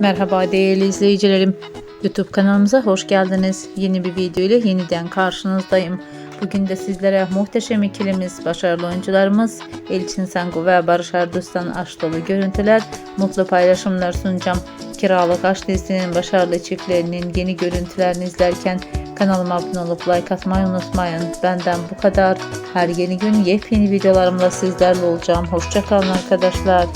Merhaba değerli izleyicilerim. YouTube kanalımıza hoş geldiniz. Yeni bir video ile yeniden karşınızdayım. Bugün de sizlere muhteşem ikilimiz, başarılı oyuncularımız Elçin Sangu ve Barış Ardus'tan aşk dolu görüntüler, mutlu paylaşımlar sunacağım. Kiralık Aşk dizisinin başarılı çiftlerinin yeni görüntülerini izlerken kanalıma abone olup like atmayı unutmayın. Benden bu kadar. Her yeni gün yepyeni videolarımla sizlerle olacağım. Hoşçakalın arkadaşlar.